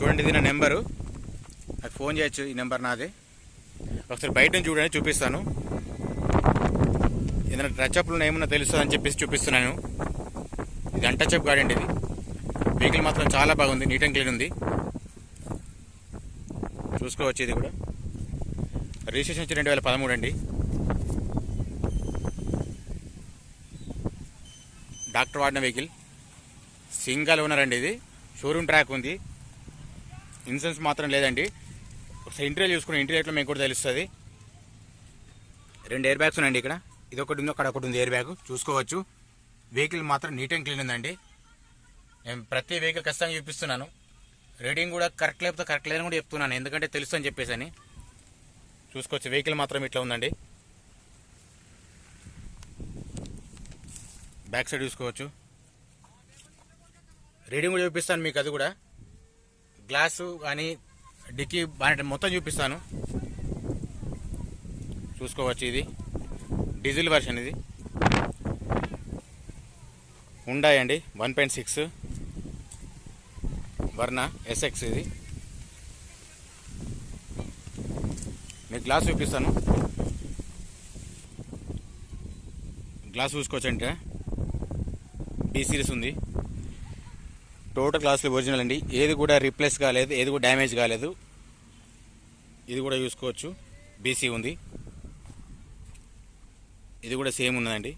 చూడండి ఇది నా నెంబరు. నాకు ఫోన్ చేయొచ్చు ఈ నెంబర్ నాది. ఒకసారి బయట నుంచి చూడండి చూపిస్తాను. ఏదైనా టచ్అప్లు ఏమన్నా తెలుస్తుందని చెప్పేసి చూపిస్తున్నాను. ఇది అన్టచ్అప్ గాడి అండి ఇది. వెహికల్ మాత్రం చాలా బాగుంది నీట్ అండ్ క్లీన్ ఉంది. చూసుకోవచ్చు ఇది కూడా. రిజిస్ట్రేషన్ వచ్చి రెండు వేల పదమూడు అండి. డాక్టర్ వాడిన వెహికల్ సింగల్ ఓనర్ అండి ఇది. షోరూమ్ ట్రాక్ ఉంది. ఇన్సూరెన్స్ మాత్రం లేదండి. ఒకసారి ఇంటీరియర్ చూసుకుని ఇంటీరియర్లో మీకు కూడా తెలుస్తుంది. రెండు ఎయిర్ బ్యాగ్స్ ఉన్నాయండి ఇక్కడ. ఇది ఒకటి ఉంది అక్కడ ఒకటి ఉంది ఎయిర్ బ్యాగ్ చూసుకోవచ్చు. వెహికల్ మాత్రం నీట్ అండ్ క్లీన్ ఉందండి. నేను ప్రతి వెహికల్ ఖచ్చితంగా చూపిస్తున్నాను. రీడింగ్ కూడా కరెక్ట్ లేకపోతే కరెక్ట్ లేదని కూడా చెప్తున్నాను. ఎందుకంటే తెలుసు అని చెప్పేసి అని. చూసుకోవచ్చు. వెహికల్ మాత్రం ఇట్లా ఉందండి. బ్యాక్ సైడ్ చూసుకోవచ్చు. రీడింగ్ కూడా చూపిస్తాను మీకు అది కూడా. గ్లాసు కానీ డిక్కీ బాగా మొత్తం చూపిస్తాను. చూసుకోవచ్చు ఇది. డీజిల్ వర్షన్ ఇది. ఉండాయండి. One point six. Verna SX ఇది. మీకు గ్లాస్ చూపిస్తాను. గ్లాస్ చూసుకోవచ్చంటే. బీ సిరీస్ ఉంది. టోటల్ గ్లాసులు ఒరిజినల్ అండి. ఏది కూడా రీప్లేస్ కాలేదు ఏది కూడా డ్యామేజ్ కాలేదు. ఇది కూడా చూసుకోవచ్చు. బీసీ ఉంది. ఇది కూడా సేమ్ ఉన్నదండి.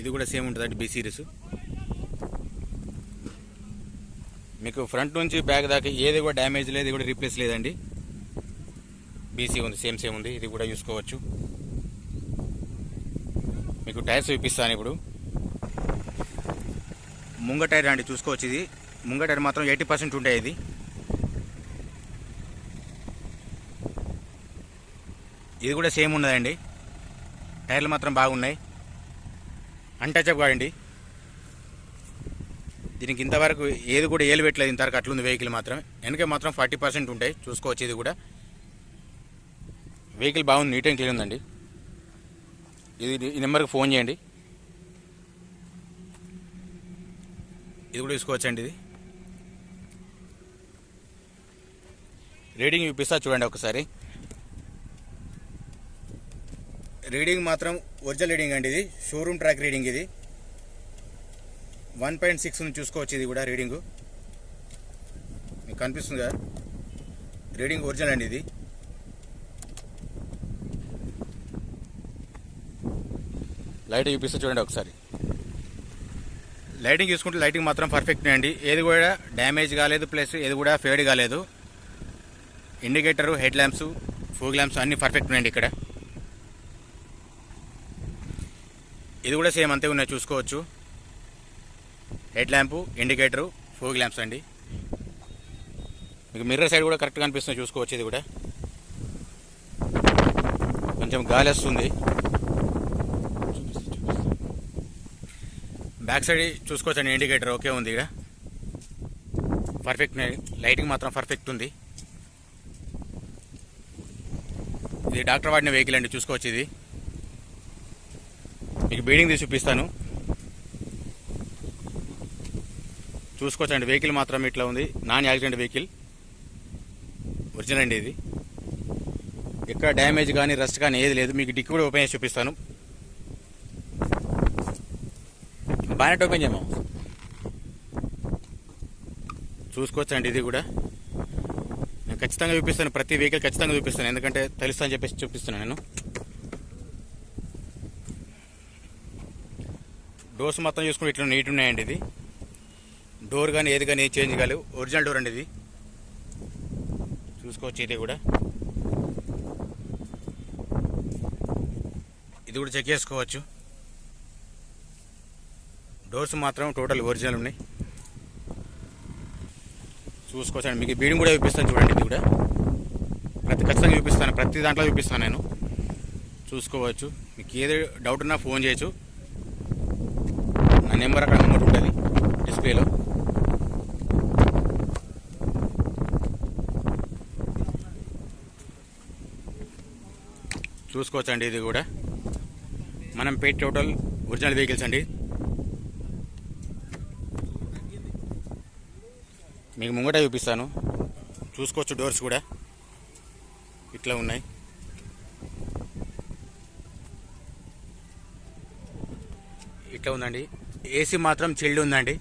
ఇది కూడా సేమ్ ఉంటుందండి బీ సిరీస్. మీకు ఫ్రంట్ నుంచి బ్యాక్ దాకా ఏది కూడా డ్యామేజ్ లేదు ఇది కూడా రీప్లేస్ లేదండి. బీసీ ఉంది సేమ్ సేమ్ ఉంది. ఇది కూడా చూసుకోవచ్చు. మీకు టైర్స్ చూపిస్తాను ఇప్పుడు. ముంగ టైర్ అండి చూసుకోవచ్చు ఇది. ముంగ టైర్ మాత్రం ఎయిటీ పర్సెంట్ ఉంటాయి ఇది. ఇది కూడా సేమ్ ఉన్నదండి. టైర్లు మాత్రం బాగున్నాయి. అన్టచప్ కాదండి. దీనికి ఇంతవరకు ఏది కూడా ఏలు పెట్టలేదు ఇంతవరకు అట్లుంది వెహికల్ మాత్రం. వెనక మాత్రం ఫార్టీ పర్సెంట్ ఉంటాయి చూసుకోవచ్చు ఇది కూడా. వెహికల్ బాగుంది నీట్ అండ్ క్లీన్ ఉందండి. ఇది ఈ నెంబర్కి ఫోన్ చేయండి. ఇది కూడా చూసుకోవచ్చండి ఇది. రీడింగ్ చూపిస్తా చూడండి ఒకసారి. రీడింగ్ మాత్రం ఒరిజినల్ రీడింగ్ అండి ఇది. షోరూమ్ ట్రాక్ రీడింగ్ ఇది. వన్ పాయింట్ సిక్స్ చూసుకోవచ్చు ఇది కూడా రీడింగ్. మీకు కనిపిస్తుంది కదా? రీడింగ్ ఒరిజినల్ అండి ఇది. లైట్ చూపిస్తే చూడండి ఒకసారి. లైటింగ్ చూసుకుంటే లైటింగ్ మాత్రం పర్ఫెక్ట్ అండి. ఏది కూడా డ్యామేజ్ కాలేదు ప్లస్ ఏది కూడా ఫేడ్ కాలేదు. Indicator head lamps fog lamps అన్నీ పర్ఫెక్ట్ ఉన్నాయండి ఇక్కడ. ఇది కూడా సేమ్ అంతే ఉన్నాయి చూసుకోవచ్చు. Head lamp indicator fog lamps అండి. మీకు మిర్రర్ సైడ్ కూడా కరెక్ట్గా అనిపిస్తుంది చూసుకోవచ్చు ఇది కూడా. కొంచెం గాలి వస్తుంది. బ్యాక్ సైడ్ చూసుకోవచ్చండి ఇండికేటర్ ఓకే ఉంది ఇక్కడ. పర్ఫెక్ట్ లైటింగ్ మాత్రం పర్ఫెక్ట్ ఉంది. ఇది డాక్టర్ వాడిన వెహికల్ అండి చూసుకోవచ్చు ఇది. మీకు బీడింగ్ తీసి చూపిస్తాను. చూసుకోవచ్చండి వెహికల్ మాత్రం ఇట్లా ఉంది. Non accident vehicle. ఒరిజినల్ అండి ఇది. ఎక్కడ డ్యామేజ్ కానీ రస్ట్ కానీ ఏది లేదు. మీకు డిక్కి కూడా ఓపెన్ చేసి చూపిస్తాను. బానెట్ ఓపెన్ చేయమా చూసుకోవచ్చండి ఇది కూడా. నేను ఖచ్చితంగా చూపిస్తాను ప్రతి వెహికల్ ఖచ్చితంగా చూపిస్తాను ఎందుకంటే తెలుసు అని చెప్పేసి చూపిస్తున్నాను నేను. డోర్స్ మొత్తం చూసుకుంటే ఇట్లా నీట్ ఉన్నాయండి ఇది. డోర్ కానీ ఏది కానీ చేంజ్ కాలేదు. ఒరిజినల్ డోర్ అండి ఇది. చూసుకోవచ్చు ఇది కూడా. ఇది కూడా చెక్ చేసుకోవచ్చు. డోర్స్ మాత్రం టోటల్ ఒరిజినల్ ఉన్నాయి. చూసుకోవచ్చండి. మీకు బీడింగ్ కూడా చూపిస్తాను చూడండి ఇది కూడా. ప్రతి ఖచ్చితంగా చూపిస్తాను. ప్రతి దాంట్లో చూపిస్తాను నేను. చూసుకోవచ్చు. మీకు ఏది డౌట్ ఉన్నా ఫోన్ చేయొచ్చు. నా నెంబర్ అక్కడ నెంబర్ ఉంటుంది డిస్ప్లేలో. చూసుకోవచ్చండి ఇది కూడా. మనం పెయిట్ టోటల్ ఒరిజినల్ వెహికల్స్ అండి. మీకు ముంగట చూపిస్తాను. చూసుకోవచ్చు డోర్స్ కూడా. ఇట్లా ఉన్నాయి. ఇట్లా ఉందండి. ఏసీ మాత్రం చిల్డ్ ఉందండి.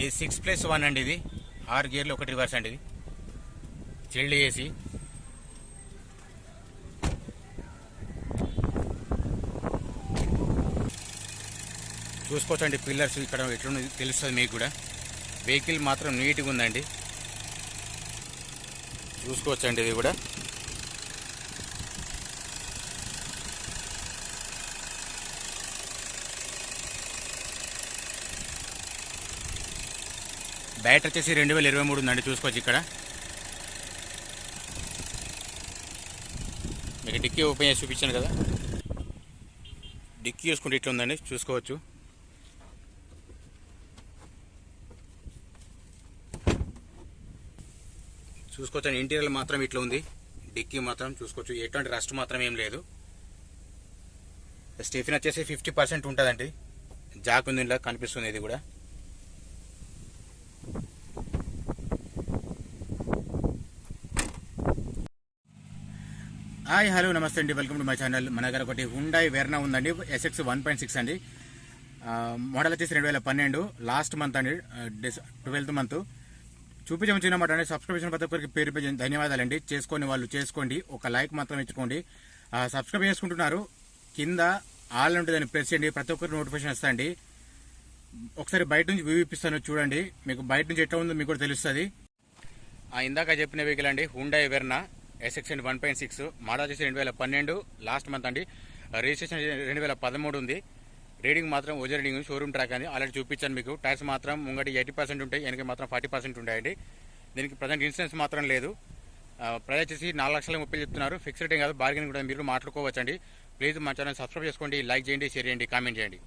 ఇది సిక్స్ ప్లస్ వన్ అండి ఇది. ఆరు గేర్లు ఒకటి రివర్స్ అండి ఇది. చిల్డ్ ఏసీ చూసుకోవచ్చండి పిల్లర్స్ ఇక్కడ ఎట్లా తెలుస్తుంది మీకు కూడా. వెహికల్ మాత్రం నీట్గా ఉందండి. చూసుకోవచ్చండి ఇది కూడా. బ్యాటరీ వచ్చేసి రెండు వేల ఇరవై మూడు ఉందండి చూసుకోవచ్చు ఇక్కడ. మీకు డిక్కీ ఓపెన్ చేసి చూపించాను కదా. డిక్కీ చూసుకుంటే ఇట్లా ఉందండి చూసుకోవచ్చు. చూసుకోవచ్చు. ఇంటీరియర్ మాత్రం ఇట్లా ఉంది. డిక్కీ మాత్రం చూసుకోవచ్చు. ఎటువంటి రస్ట్ మాత్రం ఏం లేదు. స్టెఫిన్ వచ్చేసి ఫిఫ్టీ పర్సెంట్ ఉంటుందండి. జాక్ ఉంది ఇలా కనిపిస్తుంది ఇది కూడా. హాయ్ హలో నమస్తే అండి. Welcome to my channel. మన దగ్గర ఒకటి హుండాయ్ వెర్నా ఉందండి. ఎస్ఎక్స్ వన్ పాయింట్ సిక్స్ అండి. మోడల్ వచ్చేసి రెండు వేల పన్నెండు. లాస్ట్ మంత్ అండి. Twelfth month. చూపించమని చిన్నమాట అండి సబ్స్క్రిప్షన్ ప్రతి ఒక్కరికి పేరు ధన్యవాదాలండి. చేసుకొని వాళ్ళు చేసుకోండి. ఒక లైక్ మాత్రం ఇచ్చుకోండి. ఆ, సబ్స్క్రైబ్ చేసుకుంటున్నారు. కింద ఆల్ ఉంటుందని ప్రెస్ చేయండి. ప్రతి ఒక్కరికి నోటిఫికేషన్ వస్తాయండి. ఒకసారి బయట నుంచి వ్యూ ఇప్పిస్తాను చూడండి. మీకు బయట నుంచి ఎట్లా ఉందో మీకు కూడా తెలుస్తుంది. ఆ, ఇందాక చెప్పిన వెహికల్ అండి. Hyundai Verna ఎస్ఎక్షన్ one point six model వచ్చేసి రెండు వేల పన్నెండు లాస్ట్ మంత్ అండి. రిజిస్ట్రేషన్ రెండు వేల పదమూడు ఉంది. రీడింగ్ మాత్రం ఓజర్ రీడింగ్ షోరూమ్ ట్రాక్ అని ఆల్రెడీ చూపించాను మీకు. టైర్స్ మాత్రం ముంగటి ఎయిటీ పర్సెంట్ ఉంటాయి వెనక మాత్రం ఫార్టీ పర్సెంట్ ఉంటాయండి. దీనికి ప్రజెంట్ ఇన్సూరెన్స్ మాత్రం లేదు. ప్రైస్ వచ్చేసి నాలుగు లక్షల ముప్పై చెప్తున్నారు. ఫిక్స్డ్ ఏం కాదు బార్గెన్ కూడా మీరు మాట్లాడుకోవచ్చండి. ప్లీజ్ మా ఛానల్ సబ్స్క్రైబ్ చేసుకోండి లైక్ చేయండి షేర్ చేయండి కామెంట్ చేయండి.